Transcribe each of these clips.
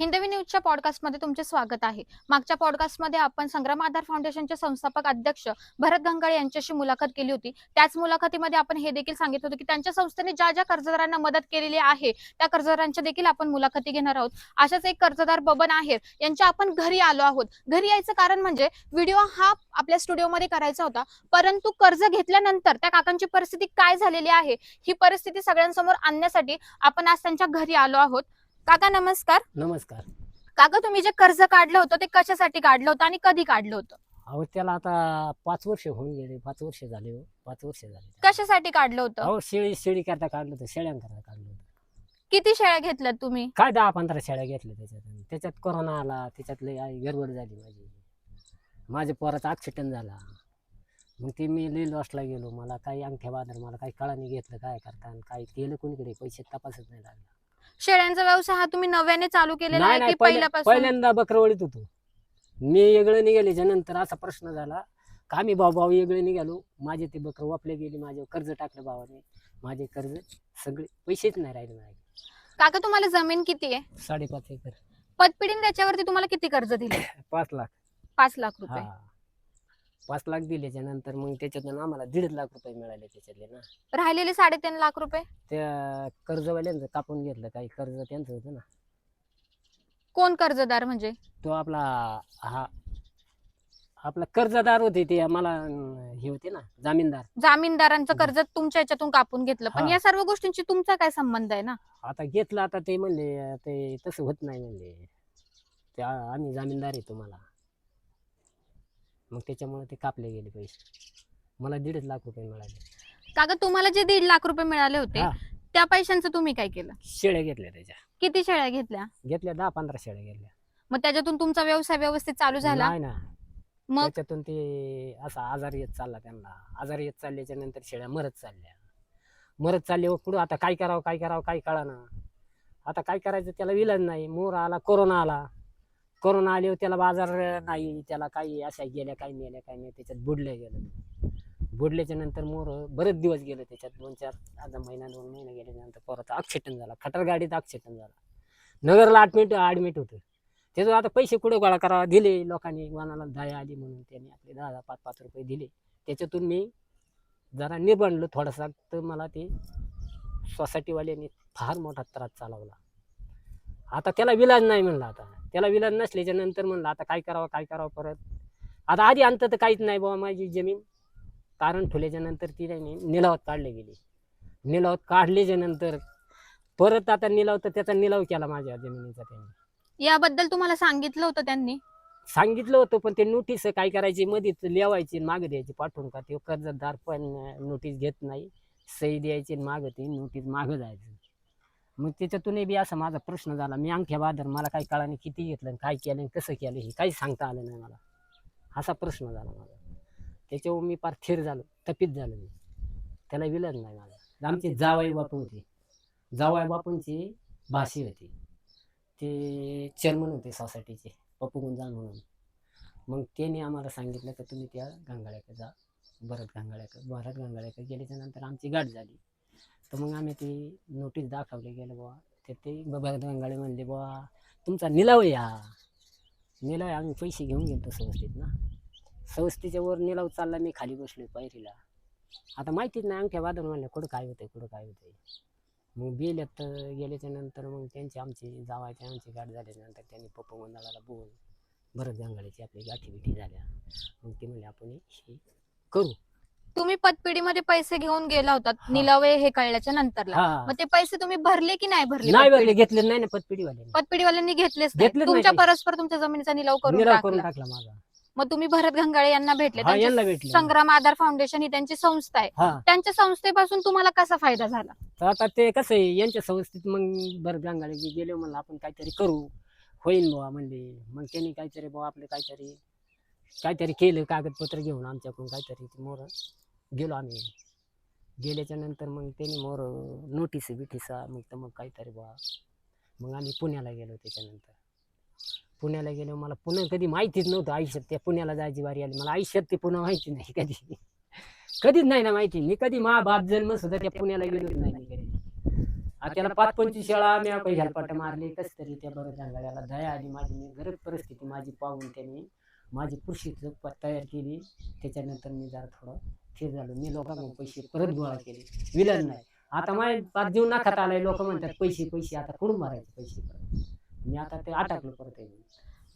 हिंदवी न्यूजच्या पॉडकास्टमध्ये तुमचे स्वागत आहे. मागच्या पॉडकास्टमध्ये आपण संग्राम आधार फाउंडेशनचे संस्थापक अध्यक्ष भरत गंगाळे यांच्याशी मुलाखत केली होती. त्याच मुलाखतीमध्ये आपण हे देखील सांगितलं होतं की त्यांच्या संस्थेने ज्या ज्या कर्जदारांना मदत केलेली आहे त्या कर्जदारांच्या देखील आपण मुलाखती घेणार आहोत. अशाच एक कर्जदार बबन आहेर यांच्या आपण घरी आलो आहोत. घरी यायचं कारण म्हणजे व्हिडिओ हा आपल्या स्टुडिओमध्ये करायचा होता. परंतु कर्ज घेतल्यानंतर त्या काकांची परिस्थिती काय झालेली आहे ही परिस्थिती सगळ्यांसमोर आणण्यासाठी आपण आज त्यांच्या घरी आलो आहोत. काका नमस्कार. नमस्कार. काका तुम्ही जे कर्ज काढलं होतं ते कशासाठी काढलं होतं आणि कधी काढलं होतं? अहो त्याला आता पाच वर्ष होऊन गेले. पाच वर्ष झाले हो. पाच वर्ष झाले. कशासाठी काढलं होतं? अहो शेळी शेळी करता काढलं होतं शेळ्यांकरता काढलं होतं. किती शेळ्या घेतल्यात तुम्ही? काय दहा पंधरा शेळ्या घेतल्या त्याच्यात. त्याच्यात कोरोना आला त्याच्यात लई आई गडबड झाली माझी. माझ्या पोराचा ॲक्सिडेंट झाला. मग ते मी लई लॉसला गेलो. मला काही अंगठ्या बाजार मला काही कळाने घेतलं. काय करता आणि काय केलं कोणीकडे? पैसे तपासच नाही लागला. शेळ्यांचा व्यवसाय हा तुम्ही नव्याने चालू केलेला नाही आहे नाही की पहिल्या- पहिल्यापासून? पहिल्यांदा बकरवळीत होतो. मी वेगळं निघाल्याच्या नंतर असा प्रश्न झाला का आम्ही भाऊ भाऊ वेगळे निघालो? माझे ते बकर वापले गेले माझे कर्ज टाकलं भावाने. माझे कर्ज सगळे पैसेच नाही राहिले माझे काका तुम्हाला जमीन किती आहे? साडेपाच एकर. पतपिढीने त्याच्यावरती तुम्हाला किती कर्ज दिले? पाच लाख. पाच लाख रुपये. हा पाच लाख दिल्याच्या नंतर मग त्याच्यातून आम्हाला दीड लाख रुपये मिळाले त्याच्यातले ना. राहिलेले साडेतीन लाख रुपये? त्या कर्जवाल्यांचं कापून घेतलं काही कर्ज त्यांचं होतं ना. कोण कर्जदार म्हणजे? तो आपला हा आपला कर्जदार होते ते मला अं, हे होते ना जामीनदार. जामीनदारांचं कर्ज तुमच्या याच्यातून कापून घेतलं. पण हा. या सर्व गोष्टींची तुमचा काय संबंध आहे ना? आता घेतलं आता ते म्हणले ते तसं होत नाही म्हणले. ते आ- आम्ही जामीनदार आहे तुम्हाला. मग त्याच्यामुळे ते कापले गेले पैसे. मला दीडच लाख रुपये मिळाले. काका तुम्हाला जे दीड लाख रुपये मिळाले होते हा. त्या पैशांचं तुम्ही काय केलं? शेळ्या घेतल्या त्याच्या. किती शेळ्या घेतल्या? घेतल्या दहा पंधरा शेळ्या घेतल्या. मग त्याच्यातून तुमचा व्यवसाय व्यवस्थित चालू झाला? नाही ना. मग? त्याच्यातून ते असा आजार येत चालला त्यांना. आजार येत चालल्याच्या नंतर शेळ्या मरत चालल्या. मरत चालले व पुढं आता काय करावं काय करावं काय कळाना. आता काय करायचं त्याला विलाज नाही. मोर आला कोरोना आला. कोरोना आले त्याला बाजार नाही त्याला काही अशा गेल्या काही मेल्या काही नाही त्याच्यात बुडल्या गेलं. बुडल्याच्या नंतर मोर बरेच दिवस गेले त्याच्यात दोन चार आता महिना दोन महिना गेल्यानंतर परत ॲक्सिडेंट झाला. खटर गाडीत ॲक्सिडेंट झाला. नगरला ॲडमिट ॲडमिट होतं. त्याचं आता पैसे कुठे गोळा करावा? दिले लोकांनी मनाला दया आली म्हणून त्यांनी आपले दहा दहा पाच पाच रुपये दिले. त्याच्यातून मी जरा निबंडलो थोडासा तर मला ते सोसायटीवाल्यांनी फार मोठा त्रास चालवला. आता त्याला विलाज नाही म्हणलं आता. त्याला विलाज नसल्याच्या नंतर म्हणलं आता काय करावं काय करावं परत. आता आधी अंत तर काहीच नाही बाबा माझी जमीन. कारण ठेवल्याच्या नंतर ती नाही निलावात काढली गेली. निलावात काढल्याच्या नंतर परत आता निलाव तर त्याचा निलाव केला माझ्या जमिनीचा त्यांनी. याबद्दल तुम्हाला सांगितलं होतं त्यांनी? सांगितलं होतं पण ते नोटीस काय करायची मध्येच लिहावायची मागं द्यायची पाठवून का? ते कर्जदार पण नोटीस घेत नाही. सही द्यायची आणि मागं ती नोटीस मागं जायचं. मग त्याच्यातूनही बी असा माझा प्रश्न झाला मी अंगठ्या बादर मला काही कळाने किती घेतलं आणि काय केलं आणि कसं केलं हे काही सांगता आलं नाही मला. असा प्रश्न झाला माझा. त्याच्यावर मी फार थिर झालो तपित झालो मी. त्याला विलग नाही माझा. आमचे जावाई बापू होते. जावाई बापूंची भाषी होती. ते चेअरमन होते सोसायटीचे पप्पू गुंजाळ म्हणून. मग त्याने आम्हाला सांगितलं की तुम्ही त्या गांगाड्याकडे जा भरत गांगाड्याकडे भरत गांगाड्याकडे गेल्याच्यानंतर आमची गाठ झाली. तर मग आम्ही ती नोटीस दाखवली गेलो बुवा. तर ते भरत गांगाडे म्हणले बुवा तुमचा निलाव या. निलाव आम्ही पैसे घेऊन गेलो संस्थेत ना. संस्थेच्या वर निलाव चालला मी खाली बसलो पायरीला. आता माहितीच नाही अंगठ्या वादन म्हणलं कुठं काय होतंय कुठं काय होतंय. मग गेल्यात गेल्याच्यानंतर मग त्यांची आमची जावायची आमची गाठ झाल्यानंतर त्यांनी पप्पा गोंधळाला बोल बरं जंगाळीची आपली गाठी बिठी झाल्या. मग ते म्हणले आपण हे करू. तुम्ही पतपिढीमध्ये पैसे घेऊन गेला होतात निलावे हे कळल्याच्या नंतरला. हा. मग ते पैसे तुम्ही भरले की नाही भरले नाही पतपेढी? भरले घेतले नाही ना पतपिढीवाले पतपिढीवाल्यांनी घेतलेच नाही. घेतलेच नाही तुमच्या ते. परस्पर तुमच्या जमिनीचा निलाव करून निराव करून टाकला. टाकला माझा. मग तुम्ही भरत घंगाळे यांना भेटले. हा त्यांची यांना भेटले. संग्राम आधार फाउंडेशन ही त्यांची संस्था आहे. हा. त्यांच्या संस्थेपासून तुम्हाला कसा फायदा झाला? तर आता ते कसं आहे यांच्या संस्थेत मग बरं गांगाळे गेले म्हणलं आपण काहीतरी करू. होईन बुवा म्हणले. मग त्यांनी काहीतरी बुवा आपले काहीतरी काहीतरी केलं कागदपत्र घेऊन आमच्याकडून काहीतरी ते मोर गेलो आम्ही. गेल्याच्यानंतर मग त्यांनी मोर नोटीस बिटीसा मग तर मग काहीतरी बुवा. मग आम्ही पुण्याला गेलो त्याच्यानंतर. पुण्याला गेलो मला पुन्हा कधी माहितीच नव्हतं आयुष्यात. त्या पुण्याला जायची वारी आली. मला आयुष्यात ते पुन्हा माहिती नाही कधी. कधीच नाही ना माहिती. मी कधी मा बाप जन्म सुद्धा त्या पुण्याला गेलोच नाही. कधी त्याला पाच पंचवीस शाळा मी काही हेलपाट मारले. कस तरी त्या बरोबर जंगाल्याला दया आली. माझी मी गरज परिस्थिती माझी पाहून त्यांनी माझी कृषी प- तयार केली. त्याच्यानंतर मी जरा थोडं फिर झालो. मी लोकांकडून पैसे परत गोळा केले. विलन नाही. आता माझ्या पाच जीव नाकात आलाय. लोक म्हणतात पैसे पैसे आता कुठून मारायचे पैसे परत? मी आता ते अटकलो परत आहे.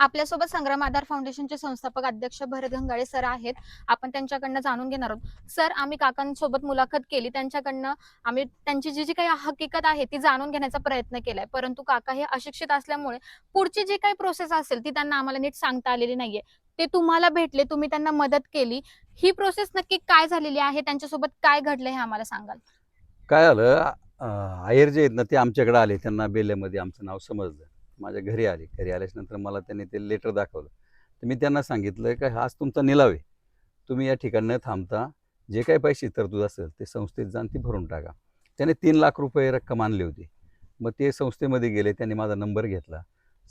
आपल्यासोबत संग्राम आधार फाउंडेशनचे संस्थापक अध्यक्ष भरत गंगाळे सर आहेत. आपण त्यांच्याकडनं जाणून घेणार आहोत. सर आम्ही काकांसोबत मुलाखत केली. त्यांच्याकडनं आम्ही त्यांची जी जी काही हकीकत आहे ती जाणून घेण्याचा प्रयत्न केलाय. परंतु काका हे अशिक्षित असल्यामुळे पुढची जी काही प्रोसेस असेल ती त्यांना आम्हाला नीट सांगता आलेली नाहीये. ते तुम्हाला भेटले तुम्ही त्यांना मदत केली. ही प्रोसेस नक्की काय झालेली आहे? त्यांच्यासोबत काय घडलं हे आम्हाला सांगाल? काय आलं आयर जे आहेत ना ते आमच्याकडे आले. त्यांना बेल्यामध्ये आमचं नाव समजलं. माझ्या घरी आले. घरी आल्याच्यानंतर मला त्यांनी ते लेटर दाखवलं. तर मी त्यांना सांगितलं की हाच तुमचा निलाव आहे. तुम्ही या ठिकाणी न थांबता जे काही पैसे तरतूद असेल ते संस्थेत जाऊन ती भरून टाका. त्याने तीन लाख रुपये रक्कम आणली होती. मग ते संस्थेमध्ये गेले. त्यांनी माझा नंबर घेतला.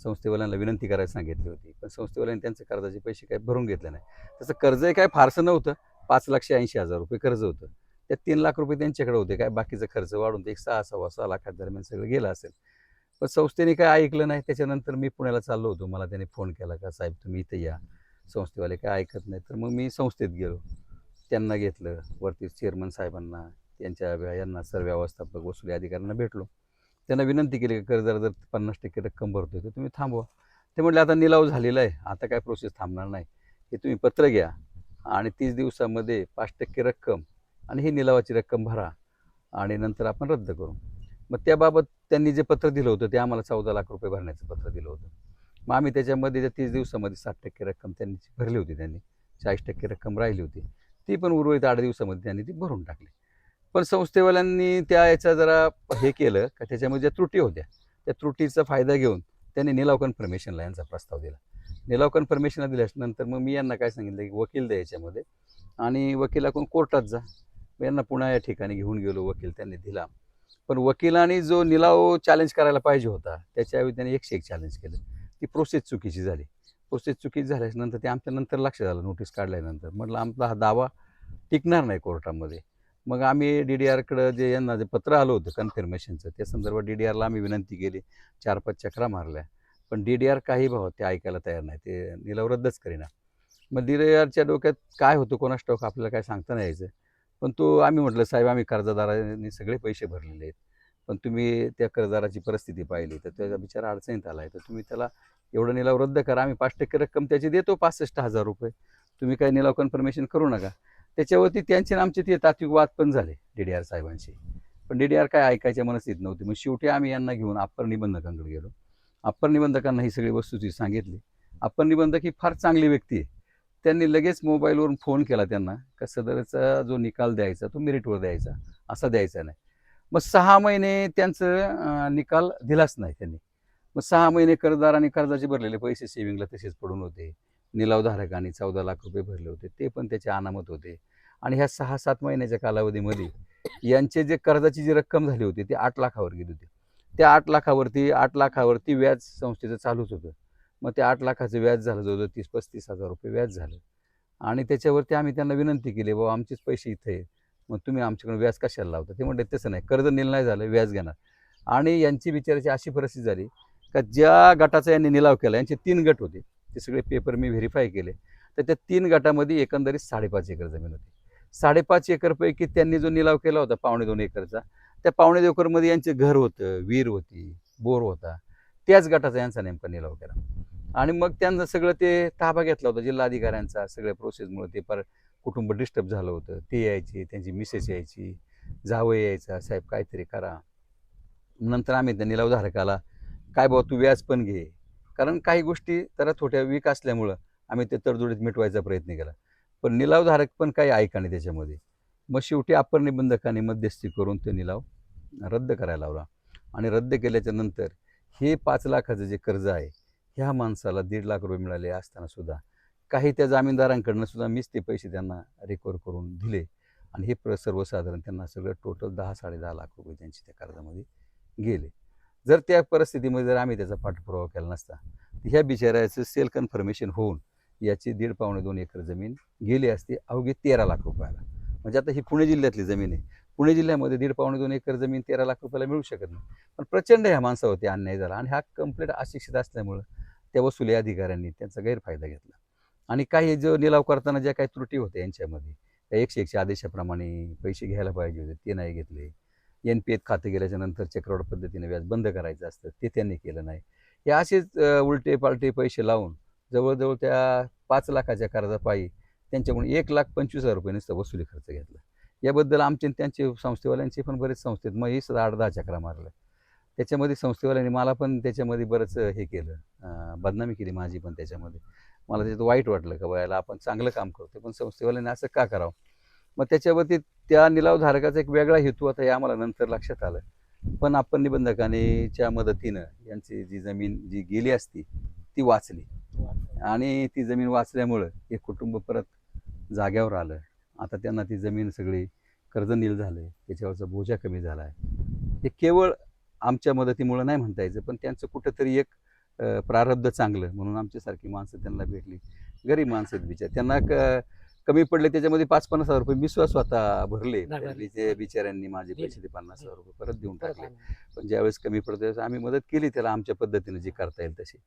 संस्थेवाल्यांना विनंती करायला सांगितली होती. पण संस्थेवाल्यांनी त्यांचे कर्जाचे पैसे काही भरून घेतले नाही. त्याचं कर्ज काय फारसं नव्हतं. पाच लाखशे ऐंशी हजार रुपये कर्ज होतं. त्यात तीन लाख रुपये त्यांच्याकडे होते. काय बाकीचा खर्च वाढून ते एक सहा सव्वा सहा लाखात दरम्यान सगळं गेलं असेल. पण संस्थेने काय ऐकलं नाही त्याच्यानंतर मी पुण्याला चाललो होतो. मला त्याने फोन केला का साहेब तुम्ही इथे या. संस्थेवाले काय ऐकत नाही तर मग मी संस्थेत गेलो. त्यांना घेतलं. वरती चेअरमन साहेबांना त्यांच्या यांना सर्व व्यवस्थापक वसुली अधिकाऱ्यांना भेटलो. त्यांना विनंती केली की कर्जदार जर पन्नास टक्के रक्कम भरतो तर तुम्ही थांबवा. ते म्हटले आता निलाव झालेला आहे. आता काय प्रोसेस थांबणार नाही. हे तुम्ही पत्र घ्या आणि तीस दिवसामध्ये पाच टक्के रक्कम आणि ही निलावाची रक्कम भरा आणि नंतर आपण रद्द करू. मग त्याबाबत त्यांनी जे पत्र दिलं होतं ते आम्हाला चौदा लाख रुपये भरण्याचं पत्र दिलं होतं. मग आम्ही त्याच्यामध्ये त्या तीस दिवसामध्ये साठ टक्के रक्कम त्यांनी भरली होती त्यांनी चाळीस टक्के रक्कम राहिली होती ती पण उर्वरित आठ दिवसामध्ये त्यांनी ती भरून टाकली. पण संस्थेवाल्यांनी त्या याचा जरा हे केलं का त्याच्यामध्ये ज्या त्रुटी होत्या त्या त्रुटीचा फायदा घेऊन त्यांनी निलाव कन्फर्मेशनला यांचा प्रस्ताव दिला. निलाव कन्फर्मेशनला दिल्यानंतर मग मी यांना काय सांगितलं की वकील द्या याच्यामध्ये आणि वकिलाकडून कोर्टात जा. मी यांना पुन्हा या ठिकाणी घेऊन गेलो वकील त्यांनी दिला. पण वकिलांनी जो निलाव चॅलेंज करायला पाहिजे होता त्याच्याऐवजी त्यांनी एकशे एक चॅलेंज केलं. ती प्रोसेस चुकीची झाली. प्रोसेस चुकीची झाल्यानंतर ते आमच्या नंतर लक्षात आलं नोटीस काढल्यानंतर. म्हटलं आमचा हा दावा टिकणार नाही कोर्टामध्ये. मग आम्ही डी डी आरकडं जे यांना जे पत्र आलं होतं कन्फर्मेशनचं त्या संदर्भात डी डी आरला आम्ही विनंती केली. चार पाच चक्रा मारल्या. पण डी डी आर काही भाव ते ऐकायला तयार नाही. ते निलाव रद्दच करेना. मग डी डी आरच्या डोक्यात काय होतं? कोणास ठाऊक? आपल्याला काय सांगता नाही यायचं. पण तो आम्ही म्हटलं साहेब आम्ही कर्जदारांनी सगळे पैसे भरलेले आहेत. पण तुम्ही त्या कर्जदाराची परिस्थिती पाहिली तर त्याचा बिचारा अडचणीत आला आहे तर तुम्ही त्याला एवढं निलाव रद्द करा. आम्ही पाच टक्के रक्कम त्याची देतो पासष्ट हजार रुपये. तुम्ही काय निलाव कन्फर्मेशन करू नका. त्याच्यावरती त्यांचे आमचे ते तात्विक वाद पण झाले डी डी आर साहेबांशी पण डी डी आर काय ऐकायच्या मनस्थित नव्हती. मग शेवटी आम्ही यांना घेऊन अप्पर निबंधकांकडे गेलो. अप्पर निबंधकांना ही सगळी वस्तुस्थिती सांगितली. अप्पर निबंधक ही फार चांगली व्यक्ती आहे. त्यांनी लगेच मोबाईलवरून फोन केला त्यांना का सदरचा जो निकाल द्यायचा तो मेरिटवर द्यायचा असा द्यायचा नाही. मग सहा महिने त्यांचं निकाल दिलाच नाही त्यांनी. मग सहा महिने कर्जदार आणि कर्जाचे भरलेले पैसे सेव्हिंगला तसेच पडून होते. निलावधारकांनी चौदा लाख रुपये भरले होते. ते पण त्याचे अनामत होते. आणि ह्या सहा सात महिन्याच्या कालावधीमध्ये यांचे जे कर्जाची जी रक्कम झाली होती ती आठ लाखावर गेली होती. त्या आठ लाखावरती आठ लाखावरती व्याज संस्थेचं चालूच होतं. मग ते आठ लाखाचं व्याज झालं जवळजवळ तीस पस्तीस हजार रुपये व्याज झालं. आणि त्याच्यावरती आम्ही त्यांना विनंती केली बाबा आमचेच पैसे इथे आहेत. मग तुम्ही आमच्याकडून व्याज कशाला लावता? ते म्हणते तसं नाही कर्ज निल नाही झालं व्याज घेणार. आणि यांची बिचाराची अशी परिस्थिती झाली का ज्या गटाचा यांनी निलाव केला यांचे तीन गट होते ते सगळे पेपर मी व्हेरीफाय केले तर त्या तीन गटामध्ये एकंदरीत साडेपाच एकर जमीन होती. साडेपाच एकरपैकी त्यांनी जो निलाव केला होता पावणे दोन एकरचा त्या पावणे दोन एकरमध्ये यांचे घर होतं विहीर होती बोर होता त्याच गटाचा यांचा नेमका निलाव केला. आणि मग त्यांचं सगळं ते ताबा घेतला होता जिल्हाधिकाऱ्यांचा सगळ्या प्रोसेसमुळे ते पर कुटुंब डिस्टर्ब झालं होतं. ते यायची त्यांची मिसेस यायची जावं यायचा साहेब काहीतरी करा. नंतर आम्ही त्या निलावधारकाला काय बाबा तू व्याज पण घे. कारण काही गोष्टी जरा थोड्या वीक असल्यामुळं आम्ही ते तडजोडीत मिटवायचा प्रयत्न केला. पण निलावधारक पण काही ऐका नाही त्याच्यामध्ये. मग शेवटी अपर निबंधकाने मध्यस्थी करून तो निलाव रद्द करायला लावला. आणि रद्द केल्याच्यानंतर हे पाच लाखाचं जे कर्ज आहे ह्या माणसाला दीड लाख रुपये मिळाले असताना सुद्धा काही त्या जामीनदारांकडनं सुद्धा मीच ते पैसे त्यांना रिकवर करून दिले. आणि हे प्र सर्वसाधारण त्यांना सगळं टोटल दहा साडे दहा लाख रुपये त्यांचे त्या कर्जामध्ये गेले. जर त्या परिस्थितीमध्ये जर आम्ही त्याचा पाठपुरावा केला नसता तर ह्या बिचाऱ्याचं सेल कन्फर्मेशन होऊन याची दीड पावणे दोन एकर जमीन गेली असती अवघे तेरा लाख रुपयाला. म्हणजे आता ही पुणे जिल्ह्यातली जमीन आहे. पुणे जिल्ह्यामध्ये दीड पावणे दोन एकर जमीन तेरा लाख रुपयाला मिळू शकत नाही. पण प्रचंड ह्या माणसावरती अन्याय झाला आणि हा कंप्लेंट अशिक्षित असल्यामुळं त्या वसुली अधिकाऱ्यांनी त्यांचा गैरफायदा घेतला. आणि काही जो निलाव करताना ज्या काही त्रुटी होत्या यांच्यामध्ये त्या एकशे एकशे आदेशाप्रमाणे पैसे घ्यायला पाहिजे होते ते नाही घेतले. एन पी एत खाते गेल्याच्यानंतर चक्रवाढ पद्धतीने व्याज बंद करायचं असतं ते त्यांनी केलं नाही. हे असेच उलटे पालटे पैसे लावून जवळजवळ त्या पाच लाखाच्या कर्जापायी त्यांच्याकडून एक लाख पंचवीस हजार रुपये नुसतं वसुली खर्च घेतला. याबद्दल आमचे त्यांचे संस्थेवाल्यांचे पण बरेच संस्थेत मग हे सुद्धा आठ दहा चक्रा मारल्या त्याच्यामध्ये संस्थेवाल्यांनी मला पण त्याच्यामध्ये बरंच हे केलं. बदनामी केली माझी पण त्याच्यामध्ये. मला त्याच्यात वाईट वाटलं का वयाला आपण चांगलं काम करतो पण संस्थेवाल्यांनी असं का करावं? मग त्याच्यावरती त्या निलावधारकाचा एक वेगळा हेतू आता हे आम्हाला नंतर लक्षात आलं. पण आपण निबंधकानेच्या मदतीनं यांची जी जमीन जी गेली असती ती वाचली. आणि ती जमीन वाचल्यामुळं हे कुटुंब परत जाग्यावर आलं. आता त्यांना ती जमीन सगळी कर्जनील झालं आहे त्याच्यावरचा बोजा कमी झाला आहे हे केवळ आमच्या मदतीमुळं नाही म्हणता यायचं पण त्यांचं कुठंतरी एक प्रारब्ध चांगलं म्हणून आमच्यासारखी माणसं त्यांना भेटली गरीब माणसं आहेत बिचार त्यांना क कमी पडले त्याच्यामध्ये पाच पन्नास हजार रुपये मी स्वतः भरले. ते बिचाऱ्यांनी माझे. पैसे ते पन्नास हजार रुपये परत देऊन टाकले. पण ज्यावेळेस कमी पडतो त्यावेळेस आम्ही मदत केली त्याला आमच्या पद्धतीने जी करता येईल तशी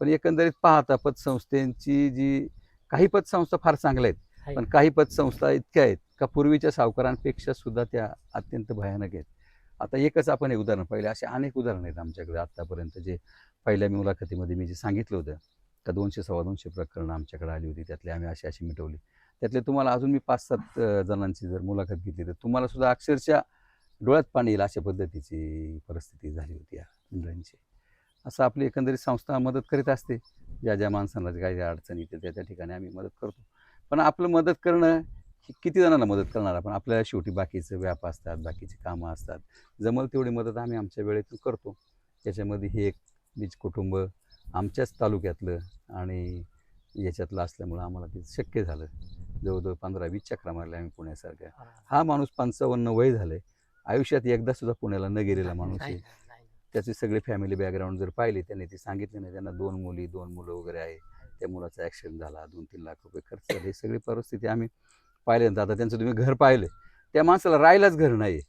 पण एकंदरीत पाहता पतसंस्थेची जी काही पतसंस्था फार चांगल्या आहेत आहे. पण काही पतसंस्था इतक्या आहेत का पूर्वीच्या सावकारांपेक्षा सुद्धा त्या अत्यंत भयानक आहेत आता एकच आपण एक उदाहरण पाहिलं. असे अनेक उदाहरणं आहेत आमच्याकडे आत्तापर्यंत जे पहिल्या मुलाखतीमध्ये मी जे सांगितलं होतं का दोनशे सव्वा दोनशे प्रकरणं आमच्याकडे आली होती. त्यातले आम्ही अशी अशी मिटवली. त्यातले तुम्हाला अजून मी पाच सात जणांची जर मुलाखत घेतली तर तुम्हाला सुद्धा अक्षरशः डोळ्यात पाणी येईल अशा पद्धतीची परिस्थिती झाली होती या मंडळींची असं आपली एकंदरीत संस्था मदत करीत असते. ज्या ज्या माणसांना काही ज्या अडचणी येते त्या त्या ठिकाणी आम्ही मदत करतो. पण आपलं मदत करणं कि- किती जणांना मदत करणार आपण? आपल्याला शेवटी बाकीचे व्याप असतात बाकीचे कामं असतात. जमल तेवढी मदत आम्ही आमच्या वेळेतून करतो. त्याच्यामध्ये हे एक बीज कुटुंब आमच्याच तालुक्यातलं आणि याच्यातलं असल्यामुळं आम्हाला ते शक्य झालं. जवळजवळ पंधरा वीस चक्रा मारल्या आम्ही पुण्यासारख्या. हा. माणूस पंचावन्न वय झालंय. आयुष्यात एकदा सुद्धा पुण्याला न गेलेला माणूस आहे. त्याची सगळी फॅमिली बॅकग्राऊंड जर पाहिली त्यांनी ते सांगितले नाही. त्यांना दोन मुली दोन मुलं वगैरे आहे. त्या मुलाचा ॲक्सिडेंट झाला दोन तीन लाख रुपये खर्च झाले. ही सगळी परिस्थिती आम्ही पाहिल्यानंतर आता त्यांचं तुम्ही घर पाहिलं. त्या माणसाला राहायलाच घर नाही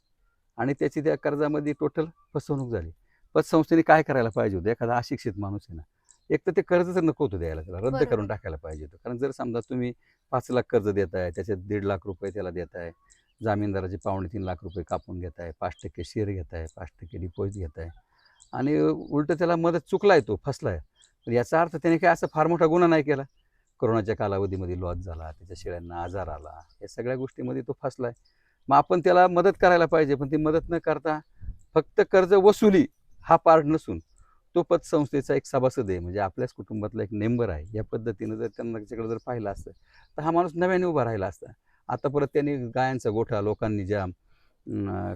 आणि त्याची त्या कर्जामध्ये टोटल फसवणूक झाली. पतसंस्थेने काय करायला पाहिजे होतं? एखादा अशिक्षित माणूस आहे ना एक तर ते कर्ज तर नको होतं द्यायला त्याला रद्द. करून टाकायला पाहिजे होतं. कारण जर समजा तुम्ही पाच लाख कर्ज देताय त्याच्यात दीड लाख रुपये त्याला देताय जामीनदाराचे पावणे तीन लाख रुपये कापून घेताय पाच टक्के शेअर घेताय पाच टक्के डिपॉझिट घेताय. आणि उलट त्याला मदत चुकलाय तो फसलाय. तर याचा अर्थ त्याने काय असं फार मोठा गुन्हा नाही केला? कोरोनाच्या कालावधीमध्ये लॉस झाला त्याच्या शेळ्यांना आजार आला या सगळ्या गोष्टीमध्ये तो फसलाय. मग आपण त्याला मदत करायला पाहिजे पण ती मदत न करता फक्त कर्ज वसुली हा पार्ट नसून तो पतसंस्थेचा एक सभासद आहे म्हणजे आपल्याच कुटुंबातला एक मेंबर आहे. या पद्धतीनं जर त्यांना त्याच्याकडे जर पाहिलं असतं तर हा माणूस नव्याने उभा राहिला असता. आता परत त्यांनी गायांचा गोठा लोकांनी ज्या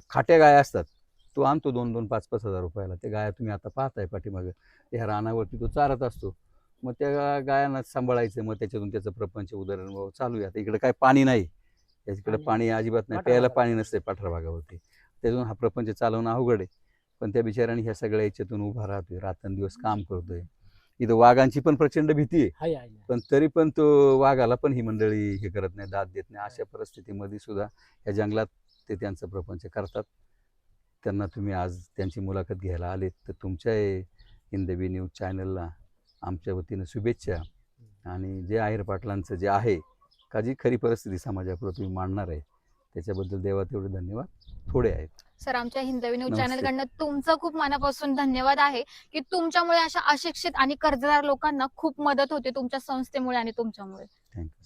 खाट्या गाया असतात तो आणतो दोन दोन पाच पाच हजार रुपयाला. त्या गाया तुम्ही आता पाहताय पाठीमागं. या रानावरती तो चारत असतो. मग त्या गायांना सांभाळायचं मग त्याच्यातून त्याचं प्रपंच उदाहरण चालू आहे. आता इकडे काय पाणी नाही. याच्याकडे पाणी- अजिबात नाही. प्यायला. पाणी नसते पाठरा भागावरती. त्यातून हा प्रपंच चालवणं अवघड आहे. पण त्या बिचाऱ्याने ह्या सगळ्या याच्यातून उभा राहतोय. रात्रंदिवस काम करतोय. इथं वाघांची पण प्रचंड भीती आहे. पण तरी पण तो वाघाला पण ही मंडळी हे करत नाही दाद देत नाही. अशा परिस्थितीमध्ये सुद्धा या जंगलात ते त्यांचं प्रपंच करतात. त्यांना तुम्ही आज त्यांची मुलाखत घ्यायला आलेत. तर तुमच्या हे हिंदवी न्यूज चॅनलला आमच्या वतीनं शुभेच्छा. आणि जे आहेर पाटलांचं जे आहे का जी खरी परिस्थिती समाजापुढे तुम्ही मांडणार आहे त्याच्याबद्दल देवा तेवढे धन्यवाद. थोडे आहेत. सर आमच्या हिंदवी न्यूज नमस्ते. चॅनल कडनं तुमचं खूप मनापासून धन्यवाद आहे की तुमच्यामुळे अशा अशिक्षित आणि कर्जदार लोकांना खूप मदत होते तुमच्या संस्थेमुळे आणि तुमच्यामुळे. थँक्यू